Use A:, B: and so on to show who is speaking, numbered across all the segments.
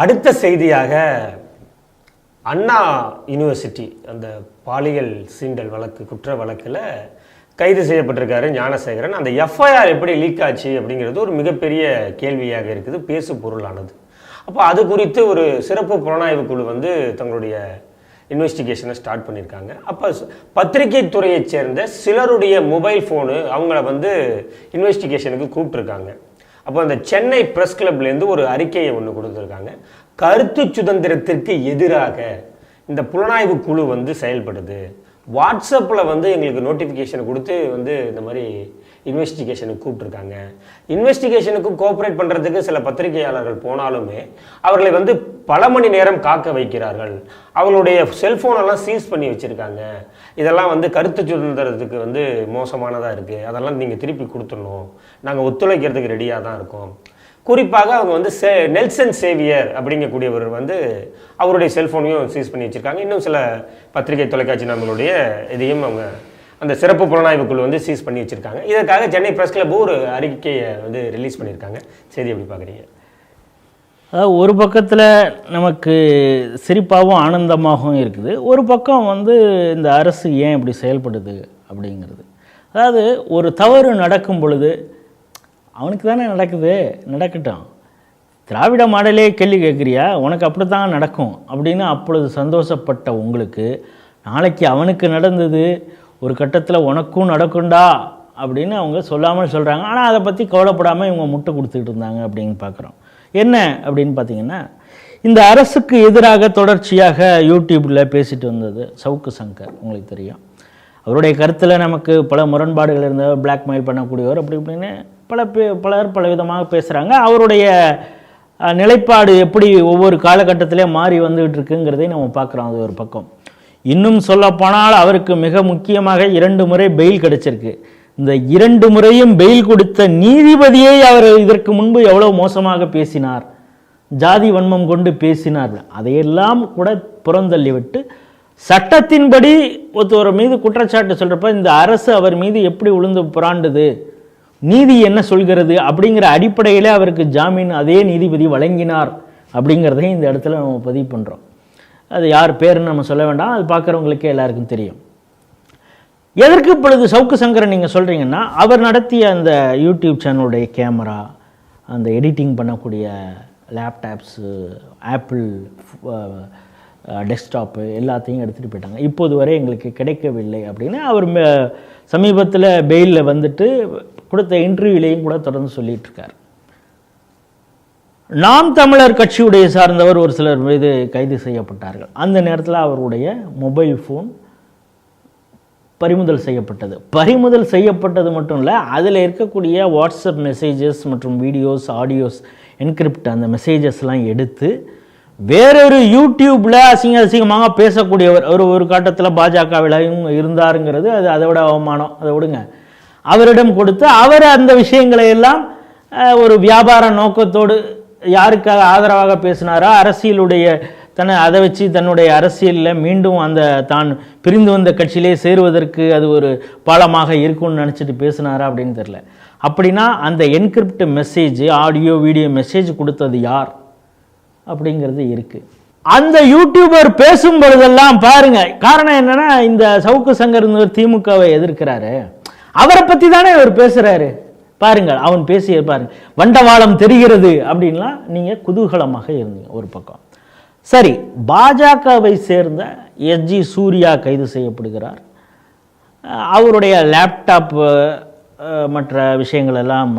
A: அடுத்த செய்தியாக அண்ணா யூனிவர்சிட்டி அந்த பாலியல் சீண்டல் வழக்கு குற்ற வழக்கில் கைது செய்யப்பட்டிருக்காரு ஞானசேகரன். அந்த எஃப்ஐஆர் எப்படி லீக் ஆச்சு அப்படிங்கிறது ஒரு மிகப்பெரிய கேள்வியாக இருக்குது பேசு பொருளானது. அப்போ அது குறித்து ஒரு சிறப்பு புலனாய்வு குழு வந்து தங்களுடைய இன்வெஸ்டிகேஷனை ஸ்டார்ட் பண்ணியிருக்காங்க. அப்போ பத்திரிகை துறையைச் சேர்ந்த சிலருடைய மொபைல் ஃபோனு அவங்கள வந்து இன்வெஸ்டிகேஷனுக்கு கூப்பிட்டுருக்காங்க. அப்போ அந்த சென்னை ப்ரெஸ் கிளப்லேருந்து ஒரு அறிக்கையை ஒன்று கொடுத்துருக்காங்க. கருத்து சுதந்திரத்திற்கு எதிராக இந்த புலனாய்வு குழு வந்து செயல்படுது. வாட்ஸ்அப்பில் வந்து எங்களுக்கு நோட்டிஃபிகேஷன் கொடுத்து வந்து இந்த மாதிரி இன்வெஸ்டிகேஷனுக்கு கூப்பிட்ருக்காங்க இன்வெஸ்டிகேஷனுக்கு கோஆப்ரேட் பண்ணுறதுக்கு சில பத்திரிகையாளர்கள் போனாலுமே அவர்களை வந்து பல மணி நேரம் காக்க வைக்கிறார்கள். அவங்களுடைய செல்ஃபோனெல்லாம் சீஸ் பண்ணி வச்சுருக்காங்க. இதெல்லாம் வந்து கருத்து சுதந்திரத்துக்கு வந்து மோசமானதாக இருக்குது அதெல்லாம் நீங்கள் திருப்பி கொடுத்துடணும். நாங்கள் ஒத்துழைக்கிறதுக்கு ரெடியாக தான் இருக்கோம். குறிப்பாக அவங்க வந்து சே நெல்சன் சேவியர் அப்படிங்கக்கூடியவர் வந்து அவருடைய செல்ஃபோனையும் சீஸ் பண்ணி வச்சுருக்காங்க. இன்னும் சில பத்திரிகை தொலைக்காட்சி நம்மளுடைய இதையும் அவங்க அந்த சிறப்பு புலனாய்வு குழு வந்து சீஸ் பண்ணி வச்சுருக்காங்க. இதற்காக சென்னை ப்ரெஸ் கிளப் ஒரு அறிக்கையை வந்து ரிலீஸ் பண்ணியிருக்காங்க. செய்தி எப்படி பார்க்குறீங்க?
B: அதாவது ஒரு பக்கத்தில் நமக்கு சிரிப்பாகவும் ஆனந்தமாகவும் இருக்குது. ஒரு பக்கம் வந்து இந்த அரசு ஏன் இப்படி செயல்படுது அப்படிங்கிறது. அதாவது ஒரு தவறு நடக்கும் பொழுது அவனுக்கு தானே நடக்குது? நடக்கட்டும். திராவிட மாடலே கேள்வி கேட்குறியா? உனக்கு அப்படி தான் நடக்கும் அப்படின்னு அப்பொழுது சந்தோஷப்பட்ட உங்களுக்கு நாளைக்கு அவனுக்கு நடந்தது ஒரு கட்டத்தில் உனக்கும் நடக்கும்டா அப்படின்னு அவங்க சொல்லாமல் சொல்கிறாங்க ஆனால் அதை பற்றி கவலைப்படாமல் இவங்க முட்டை கொடுத்துக்கிட்டு இருந்தாங்க அப்படின்னு பார்க்குறோம் என்ன அப்படின்னு பார்த்தீங்கன்னா இந்த அரசுக்கு எதிராக தொடர்ச்சியாக யூடியூப்பில் பேசிட்டு வந்தது சவுக்கு சங்கர் உங்களுக்கு தெரியும். அவருடைய கருத்தில் நமக்கு பல முரண்பாடுகள் இருந்தவர் பிளாக்மெயில் பண்ணக்கூடியவர் அப்படி இப்படின்னு பல பே பலர் பல விதமாக பேசுகிறாங்க அவருடைய நிலைப்பாடு எப்படி ஒவ்வொரு காலகட்டத்திலே மாறி வந்துகிட்டு இருக்குங்கிறதையும் நம்ம பார்க்குறோம் அது ஒரு பக்கம். இன்னும் சொல்லப்போனால் அவருக்கு மிக முக்கியமாக இரண்டு முறை பெயில் கிடைச்சிருக்கு. இந்த இரண்டு முறையும் பெயில் கொடுத்த நீதிபதியை அவர் இதற்கு முன்பு எவ்வளோ மோசமாக பேசினார்? ஜாதி வன்மம் கொண்டு பேசினார். அதையெல்லாம் கூட புறந்தள்ளிவிட்டு சட்டத்தின்படி ஒருத்தவர் மீது குற்றச்சாட்டு சொல்கிறப்ப இந்த அரசு அவர் மீது எப்படி உளுந்து புராண்டுது? நீதி என்ன சொல்கிறது? அப்படிங்கிற அடிப்படையில் அவருக்கு ஜாமீன் அதே நீதிபதி வழங்கினார். அப்படிங்கிறதையும் இந்த இடத்துல நம்ம பதிவு பண்ணுறோம் அது யார் பேருன்னு நம்ம சொல்ல வேண்டாம். அது பார்க்குறவங்களுக்கே எல்லாருக்கும் தெரியும். எதற்கு இப்பொழுது சவுக்கு சங்கரன் நீங்கள் சொல்கிறீங்கன்னா அவர் நடத்திய அந்த யூடியூப் சேனலுடைய கேமரா அந்த எடிட்டிங் பண்ணக்கூடிய லேப்டாப்ஸு ஆப்பிள் டெஸ்க்டாப்பு எல்லாத்தையும் எடுத்துகிட்டு போயிட்டாங்க. இப்போது வரை எங்களுக்கு கிடைக்கவில்லை அப்படின்னு அவர் சமீபத்தில் பெயிலில் வந்துட்டு கொடுத்த இன்டர்வியூலையும் கூட தொடர்ந்து சொல்லிகிட்ருக்கார் இருக்கார். நாம் தமிழர் கட்சியுடைய சார்ந்தவர் ஒரு சிலர் மீது கைது செய்யப்பட்டார்கள். அந்த நேரத்தில் அவருடைய மொபைல் ஃபோன் பறிமுதல் செய்யப்பட்டது. பறிமுதல் செய்யப்பட்டது மட்டும் இல்லை அதில் இருக்கக்கூடிய வாட்ஸ்அப் மெசேஜஸ் மற்றும் வீடியோஸ் ஆடியோஸ் என்கிரிப்ட் அந்த மெசேஜஸ்லாம் எடுத்து வேறொரு யூடியூப்பில் அசிங்க அசிங்கமாக பேசக்கூடியவர் ஒரு ஒரு காட்டத்தில் பாஜகவிலையும் இருந்தாருங்கிறது அது அதை விட அவமானம் அதை விடுங்க. அவரிடம் கொடுத்து அவர் அந்த விஷயங்களை எல்லாம் ஒரு வியாபார நோக்கத்தோடு யாருக்காக ஆதரவாக பேசினாரோ அரசியலுடைய தன்னை அதை வச்சு தன்னுடைய அரசியலில் மீண்டும் அந்த தான் பிரிந்து வந்த கட்சியிலே சேருவதற்கு அது ஒரு பாலமாக இருக்கும்னு நினச்சிட்டு பேசினாரா அப்படின்னு தெரில அப்படின்னா அந்த encrypt message audio video message கொடுத்தது யார்? அப்படிங்கிறது இருக்குது அந்த யூடியூபர் பேசும் பொழுதெல்லாம் பாருங்க. காரணம் என்னன்னா இந்த சவுக்கு சங்கர் திமுகவை எதிர்க்கிறாரு. அவரை பற்றி தானே இவர் பேசுகிறாரு பாருங்கள் அவன் பேசிய பாருங்க வண்டவாளம் தெரிகிறது அப்படின்லாம் நீங்கள் குதூகலமாக இருந்தீங்க ஒரு பக்கம். சரி பாஜகவை சேர்ந்த எஸ்ஜி சூர்யா கைது செய்யப்படுகிறார். அவருடைய லேப்டாப் மற்ற விஷயங்கள் எல்லாம்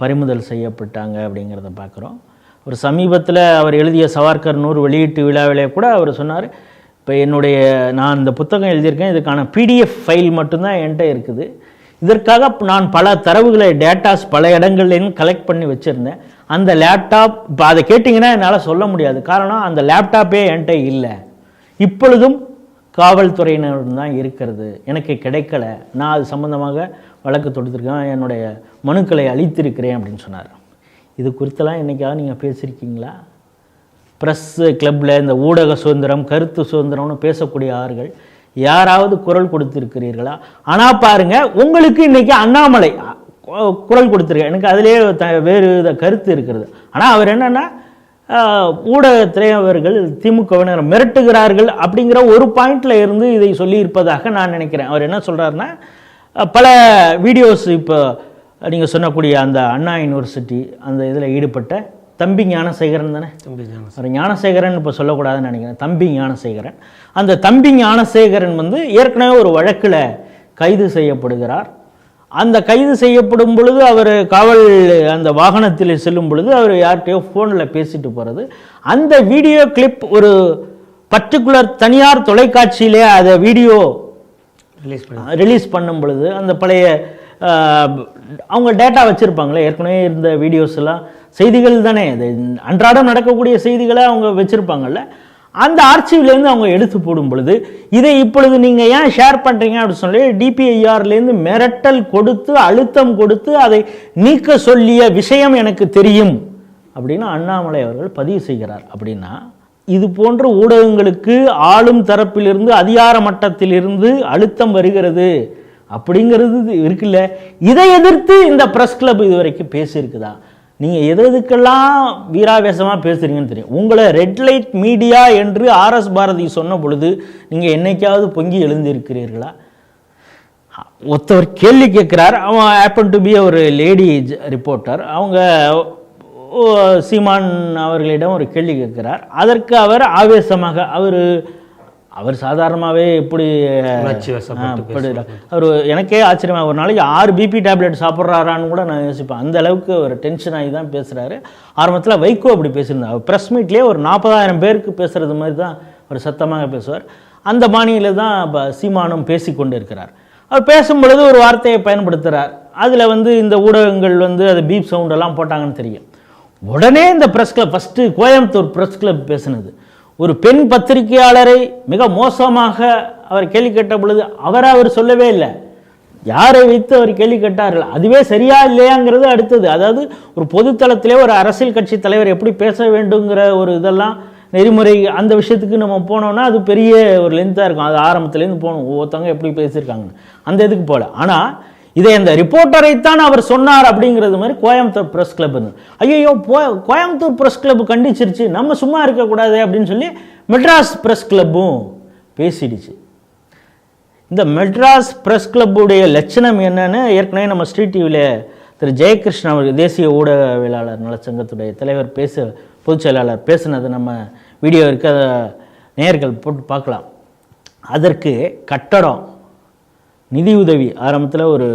B: பறிமுதல் செய்யப்பட்டாங்க அப்படிங்கிறத பார்க்குறோம். ஒரு சமீபத்தில் அவர் எழுதிய சவார்கர் நூறு வெளியீட்டு விழாவிலே கூட அவர் சொன்னார் இப்போ என்னுடைய நான் இந்த புத்தகம் எழுதியிருக்கேன் இதுக்கான பிடிஎஃப் ஃபைல் மட்டும்தான் என்கிட்ட இருக்குது. இதற்காக நான் பல தரவுகளை டேட்டாஸ் பல இடங்கள்லேயும் கலெக்ட் பண்ணி வச்சுருந்தேன். அந்த லேப்டாப் இப்போ அதை கேட்டிங்கன்னா என்னால் சொல்ல முடியாது. காரணம் அந்த லேப்டாப்பே என்கிட்ட இல்லை. இப்பொழுதும் காவல்துறையினரும் தான் இருக்கிறது. எனக்கு கிடைக்கல. நான் அது சம்மந்தமாக வழக்கு தொடுத்திருக்கேன். என்னுடைய மனுக்களை அளித்திருக்கிறேன் அப்படின்னு சொன்னார். இது குறித்தெல்லாம் என்றைக்காவது நீங்கள் பேசியிருக்கீங்களா? ப்ரெஸ்ஸு கிளப்பில் இந்த ஊடக சுதந்திரம் கருத்து சுதந்திரம்னு பேசக்கூடிய ஆறுகள் யாராவது குரல் கொடுத்திருக்கிறீர்களா? ஆனால் பாருங்க உங்களுக்கு இன்னைக்கு அண்ணாமலை குரல் கொடுத்துருக்க எனக்கு அதிலே த வேறு வித கருத்து இருக்கிறது. ஆனால் அவர் என்னென்னா ஊடகத்திலே அவர்கள் திமுகவினர் மிரட்டுகிறார்கள் அப்படிங்கிற ஒரு பாயிண்டில் இருந்து இதை சொல்லியிருப்பதாக நான் நினைக்கிறேன். அவர் என்ன சொல்கிறாருன்னா பல வீடியோஸ் இப்போ நீங்கள் சொன்னக்கூடிய அந்த அண்ணா யூனிவர்சிட்டி அந்த இதில் ஈடுபட்ட தம்பி ஞானசேகரன் தானே?
A: தம்பி ஞானசேகரன்.
B: ஞானசேகரன் இப்போ சொல்லக்கூடாதுன்னு நினைக்கிறேன். தம்பி ஞானசேகரன். அந்த தம்பி ஞானசேகரன் வந்து ஏற்கனவே ஒரு வழக்கில் கைது செய்யப்படுகிறார். அந்த கைது செய்யப்படும் பொழுது அவர் காவல் அந்த வாகனத்தில் செல்லும் பொழுது அவர் யார்கிட்டயோ ஃபோனில் பேசிட்டு போகிறது அந்த வீடியோ கிளிப் ஒரு பர்டிகுலர் தனியார் தொலைக்காட்சியிலே அதை வீடியோ
A: ரிலீஸ் பண்ணி
B: ரிலீஸ் பண்ணும் பொழுது அந்த பழைய அவங்க டேட்டா வச்சுருப்பாங்களே ஏற்கனவே இருந்த வீடியோஸ் எல்லாம். செய்திகள் தானே. அது அன்றாடம் நடக்கக்கூடிய செய்திகளை அவங்க வச்சுருப்பாங்கல்ல. அந்த ஆர்ச்சிவ்லேருந்து அவங்க எடுத்து போடும் பொழுது இதை இப்பொழுது நீங்கள் ஏன் ஷேர் பண்ணுறீங்க அப்படின்னு சொல்லி டிபிஐஆர்லேருந்து மிரட்டல் கொடுத்து அழுத்தம் கொடுத்து அதை நீக்க சொல்லிய விஷயம் எனக்கு தெரியும் அப்படின்னு அண்ணாமலை அவர்கள் பதிவு செய்கிறார் அப்படின்னா இது போன்ற ஊடகங்களுக்கு ஆளும் தரப்பிலிருந்து அதிகார மட்டத்திலிருந்து அழுத்தம் வருகிறது அப்படிங்கிறது இது இருக்குல்ல. இதை எதிர்த்து இந்த ப்ரெஸ் கிளப் இது வரைக்கும் பேசியிருக்குதா? நீங்கள் எது எதுக்கெல்லாம் வீராவேசமாக பேசுகிறீங்கன்னு தெரியும். உங்களை ரெட் லைட் மீடியா என்று ஆர்எஸ் பாரதி சொன்ன பொழுது நீங்கள் என்னைக்காவது பொங்கி எழுந்திருக்கிறீர்களா? ஒருத்தவர் கேள்வி கேட்குறார். அவன் ஆப்பன் டு பி ஒரு லேடி ரிப்போர்ட்டர் அவங்க சீமான் அவர்களிடம் ஒரு கேள்வி கேட்கிறார். அதற்கு அவர் ஆவேசமாக அவர் அவர் சாதாரணமாகவே எப்படி அப்படி அவர் எனக்கே ஆச்சரியமாக ஒரு நாளைக்கு ஆறு பிபி டேப்லெட் சாப்பிட்றாரான்னு கூட நான் யோசிப்பேன். அந்த அளவுக்கு ஒரு டென்ஷன் ஆகி தான் பேசுகிறாரு ஆரம்பத்தில் வைகோ அப்படி பேசியிருந்தார். ப்ரெஸ் மீட்லேயே ஒரு நாற்பதாயிரம் பேருக்கு பேசுகிறது மாதிரி தான் ஒரு சத்தமாக பேசுவார். அந்த பாணியில் தான் இப்போ சீமானும் பேசி கொண்டு இருக்கிறார் அவர் பேசும் பொழுது ஒரு வார்த்தையை பயன்படுத்துகிறார் அதில் வந்து இந்த ஊடகங்கள் வந்து அது பீப் சவுண்டெல்லாம் போட்டாங்கன்னு தெரியும். உடனே இந்த press club first Coimbatore press club பேசினது. ஒரு பெண் பத்திரிகையாளரை மிக மோசமாக அவர் கேள்வி கேட்ட பொழுது அவரை அவர் சொல்லவே இல்லை. யாரை வைத்து அவர் கேள்வி கேட்டார்கள்? அதுவே சரியா இல்லையாங்கிறது அடுத்தது. அதாவது ஒரு பொதுத்தளத்திலே ஒரு அரசியல் கட்சி தலைவர் எப்படி பேச வேண்டுங்கிற ஒரு இதெல்லாம் நெறிமுறை அந்த விஷயத்துக்கு நம்ம போனோம்னா அது பெரிய ஒரு லென்த்தாக இருக்கும். அது ஆரம்பத்துலேருந்து போகணும் ஒவ்வொருத்தவங்க எப்படி பேசியிருக்காங்கன்னு. அந்த இதுக்கு போகல. ஆனால் இதை இந்த ரிப்போர்ட்டரைத்தான் அவர் சொன்னார் அப்படிங்கிறது மாதிரி கோயம்புத்தூர் ப்ரெஸ் கிளப் ஐயோ போ கோயம்புத்தூர் ப்ரெஸ் கிளப் கண்டிச்சிருச்சு. நம்ம சும்மா இருக்கக்கூடாது அப்படின்னு சொல்லி மெட்ராஸ் ப்ரெஸ் கிளப்பும் பேசிடுச்சு. இந்த மெட்ராஸ் ப்ரெஸ் கிளப்புடைய லட்சணம் என்னன்னு ஏற்கனவே நம்ம ஸ்ட்ரீட் டிவியில் திரு ஜெயகிருஷ்ணன் அவர் தேசிய ஊடகவியலாளர் நலச்சங்கத்துடைய தலைவர் பேச பொதுச் செயலாளர் பேசுனது நம்ம வீடியோ இருக்க. அதை நேயர்கள் போட்டு பார்க்கலாம். அதற்கு கட்டடம் நிதியுதவி ஆரம்பத்தில் ஒரு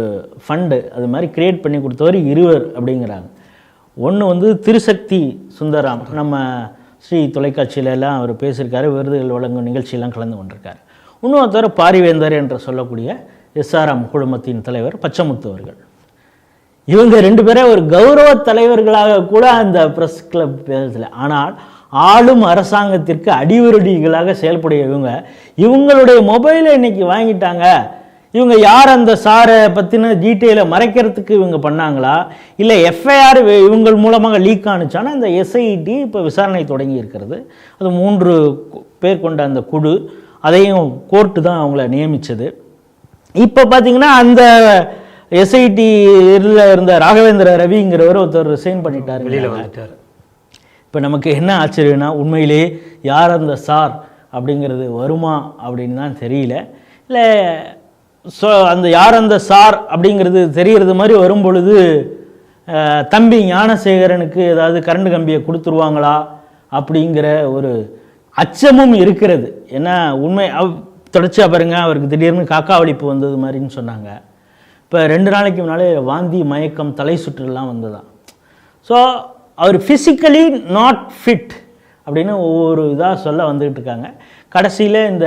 B: ஃபண்டு அது மாதிரி கிரியேட் பண்ணி கொடுத்தவர் இருவர் அப்படிங்கிறாங்க. ஒன்று வந்து திருசக்தி சுந்தராம். நம்ம ஸ்ரீ தொலைக்காட்சியிலலாம் அவர் பேசியிருக்காரு விருதுகள் வழங்கும் நிகழ்ச்சியெல்லாம் கலந்து கொண்டிருக்காரு. இன்னொருத்தர் பாரிவேந்தர் என்று சொல்லக்கூடிய எஸ்ஆர்எம் குழுமத்தின் தலைவர் பச்சமுத்து அவர்கள். இவங்க ரெண்டு பேரே ஒரு கௌரவ தலைவர்களாக கூட அந்த ப்ரெஸ் கிளப் பேசல. ஆனால் ஆளும் அரசாங்கத்திற்கு அடிவருடிகளாக செயல்படைய இவங்க இவங்களுடைய மொபைலை இன்னைக்கு வாங்கிட்டாங்க. இவங்க யார் அந்த சாரை பற்றின டீட்டெயிலை மறைக்கிறதுக்கு இவங்க பண்ணாங்களா? இல்லை எஃப்ஐஆர் இவங்கள் மூலமாக லீக் ஆனுச்சானா அந்த எஸ்ஐடி இப்போ விசாரணை தொடங்கி இருக்கிறது. அது மூன்று பேர் கொண்ட அந்த குழு அதையும் கோர்ட்டு தான் அவங்கள நியமித்தது இப்போ பார்த்தீங்கன்னா அந்த எஸ்ஐடி இருந்த ராகவேந்திர ரவிங்கிறவர் ஒருத்தர் ரிசைன் பண்ணிட்டாரு.
A: வெளியில் வந்துட்டார்.
B: இப்போ நமக்கு என்ன ஆச்சரியம்னா உண்மையிலேயே யார் அந்த சார் அப்படிங்கிறது வருமா அப்படின்னு தான் தெரியல. இல்லை ஸோ அந்த யார் அந்த சார் அப்படிங்கிறது தெரிகிறது மாதிரி வரும் பொழுது தம்பி ஞானசேகரனுக்கு ஏதாவது கரண்ட் கம்பியை கொடுத்துருவாங்களா அப்படிங்கிற ஒரு அச்சமும் இருக்கிறது. ஏன்னா உண்மை தொடர்ச்சியாக பாருங்க அவருக்கு திடீர்னு காக்கா வலிப்பு வந்தது மாதிரின்னு சொன்னாங்க. இப்போ ரெண்டு நாளைக்கு முன்னாலே வாந்தி மயக்கம் தலை சுற்றுலாம் வந்ததான் ஸோ அவர் ஃபிசிக்கலி நாட் ஃபிட் அப்படின்னு ஒவ்வொரு இதாக சொல்ல வந்துக்கிட்டு இருக்காங்க. கடைசியில் இந்த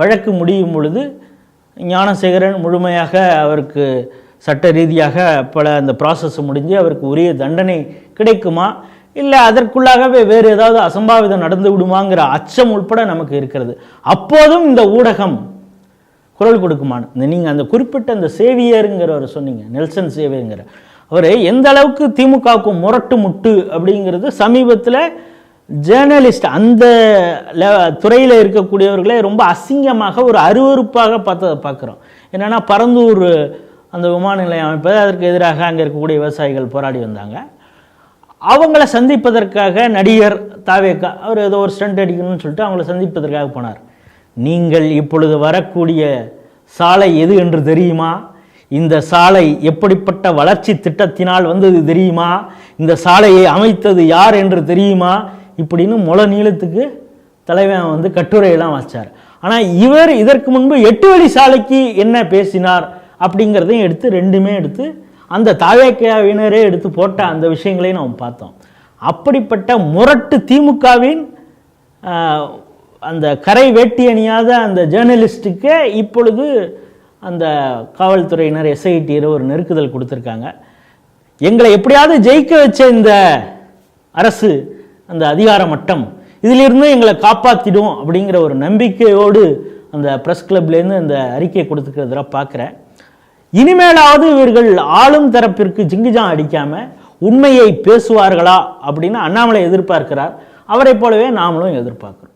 B: வழக்கு முடியும் பொழுது ஞானசேகரன் முழுமையாக அவருக்கு சட்ட ரீதியாக பல அந்த ப்ராசஸ் முடிஞ்சு அவருக்கு உரிய தண்டனை கிடைக்குமா? இல்லை அதற்குள்ளாகவே வேறு ஏதாவது அசம்பாவிதம் நடந்து விடுமாங்கிற அச்சம் உட்பட நமக்கு இருக்கிறது. அப்போதும் இந்த ஊடகம் குரல் கொடுக்குமான்னு. நீங்கள் அந்த குறிப்பிட்ட அந்த சேவியருங்கிறவர் சொன்னீங்க நெல்சன் சேவியருங்கிற. அவர் எந்த அளவுக்கு திமுகவுக்கு முரட்டு முட்டு அப்படிங்கிறது சமீபத்தில் ஜேர்னலிஸ்ட் அந்த துறையில் இருக்கக்கூடியவர்களே ரொம்ப அசிங்கமாக ஒரு அருவருப்பாக பார்த்ததை பார்க்குறோம். என்னென்னா பரந்தூர் அந்த விமான நிலையம் அமைப்பது அதற்கு எதிராக அங்கே இருக்கக்கூடிய விவசாயிகள் போராடி வந்தாங்க. அவங்கள சந்திப்பதற்காக நடிகர் தாவேக்கா அவர் ஏதோ ஒரு ஸ்டண்ட் அடிக்கணும்னு சொல்லிட்டு அவங்கள சந்திப்பதற்காக போனார். நீங்கள் இப்பொழுது வரக்கூடிய சாலை எது என்று தெரியுமா? இந்த சாலை எப்படிப்பட்ட வளர்ச்சி திட்டத்தினால் வந்தது தெரியுமா? இந்த சாலையை அமைத்தது யார் என்று தெரியுமா? இப்படின்னு முள நீளத்துக்கு தலைவன் வந்து கட்டுரையெல்லாம் வச்சார் ஆனால் இவர் இதற்கு முன்பு எட்டு வழி சாலைக்கு என்ன பேசினார் அப்படிங்கிறதையும் எடுத்து ரெண்டுமே எடுத்து அந்த தாவேக்கையாவினரே எடுத்து போட்ட அந்த விஷயங்களையும் நாம் பார்த்தோம். அப்படிப்பட்ட முரட்டு திமுகவின் அந்த கரை வேட்டி அணியாத அந்த ஜேர்னலிஸ்ட்டுக்கே இப்பொழுது அந்த காவல்துறையினர் எஸ்ஐடியில் ஒரு நெருக்குதல் கொடுத்துருக்காங்க. எங்களை எப்படியாவது ஜெயிக்க வச்ச இந்த அரசு அந்த அதிகார மட்டம். இதிலிருந்து எங்களை காப்பாற்றிடும் அப்படிங்கிற ஒரு நம்பிக்கையோடு அந்த ப்ரெஸ் கிளப்லேருந்து அந்த அறிக்கையை கொடுத்துக்கிறத பார்க்குறேன். இனிமேலாவது இவர்கள் ஆளும் தரப்பிற்கு ஜிங்குஜாம் அடிக்காமல் உண்மையை பேசுவார்களா அப்படின்னு அண்ணாமலை எதிர்பார்க்கிறார். அவரைப் போலவே நாமளும் எதிர்பார்க்கிறோம்.